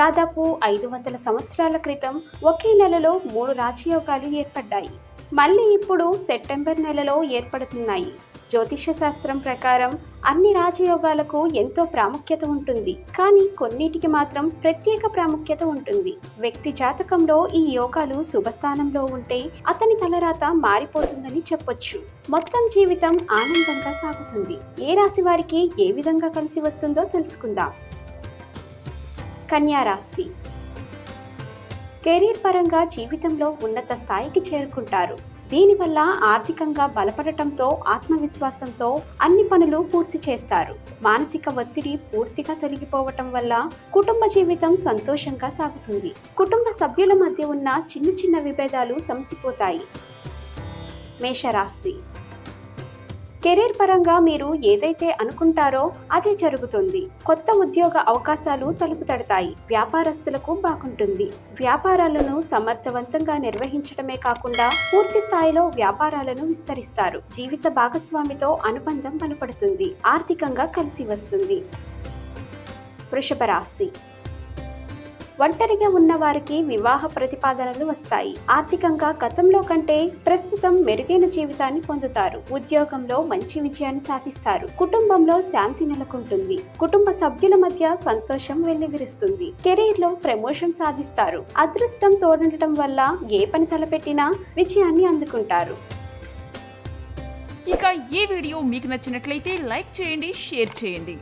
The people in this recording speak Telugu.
దాదాపు ఐదు వందల సంవత్సరాల క్రితం ఒకే నెలలో మూడు రాజయోగాలు ఏర్పడ్డాయి. మళ్ళీ ఇప్పుడు సెప్టెంబర్ నెలలో ఏర్పడుతున్నాయి. జ్యోతిష శాస్త్రం ప్రకారం అన్ని రాజయోగాలకు ఎంతో ప్రాముఖ్యత ఉంటుంది. కానీ కొన్నిటికి మాత్రం ప్రత్యేక ప్రాముఖ్యత ఉంటుంది. వ్యక్తి జాతకంలో ఈ యోగాలు శుభస్థానంలో ఉంటే అతని తలరాత మారిపోతుందని చెప్పొచ్చు. మొత్తం జీవితం ఆనందంగా సాగుతుంది. ఏ రాశి వారికి ఏ విధంగా కలిసి వస్తుందో తెలుసుకుందాం. రాశి కెరీర్ పరంగా జీవితంలో ఉన్నత స్థాయికి చేరుకుంటారు. దీనివల్ల ఆర్థికంగా బలపడటంతో ఆత్మవిశ్వాసంతో అన్ని పనులు పూర్తి చేస్తారు. మానసిక ఒత్తిడి పూర్తిగా తొలగిపోవటం వల్ల కుటుంబ జీవితం సంతోషంగా సాగుతుంది. కుటుంబ సభ్యుల మధ్య ఉన్న చిన్న చిన్న విభేదాలు సమసిపోతాయి. మేషరాశి. కెరీర్ పరంగా మీరు ఏదైతే అనుకుంటారో అదే జరుగుతుంది. కొత్త ఉద్యోగ అవకాశాలు తలుపు తడతాయి. వ్యాపారస్తులకు బాగుంటుంది. వ్యాపారాలను సమర్థవంతంగా నిర్వహించడమే కాకుండా పూర్తి స్థాయిలో వ్యాపారాలను విస్తరిస్తారు. జీవిత భాగస్వామితో అనుబంధం బలపడుతుంది. ఆర్థికంగా కలిసి వస్తుంది. వృషభ రాశి ఒంటరిగా ఉన్న వారికి వివాహ ప్రతిపాదనలు వస్తాయి. ఆర్థికంగా గతంలో కంటే ప్రస్తుతం మెరుగైన జీవితాన్ని పొందుతారు. ఉద్యోగంలో మంచి విజయాన్ని సాధిస్తారు. కుటుంబంలో శాంతి నెలకొంటుంది. కుటుంబ సభ్యుల మధ్య సంతోషం వెల్లివిరుస్తుంది. కెరీర్లో ప్రమోషన్ సాధిస్తారు. అదృష్టం తోడుండటం వల్ల ఏ పని తలపెట్టినా విజయాన్ని అందుకుంటారు. ఇక ఈ వీడియో మీకు నచ్చినట్లయితే లైక్ చేయండి షేర్ చేయండి.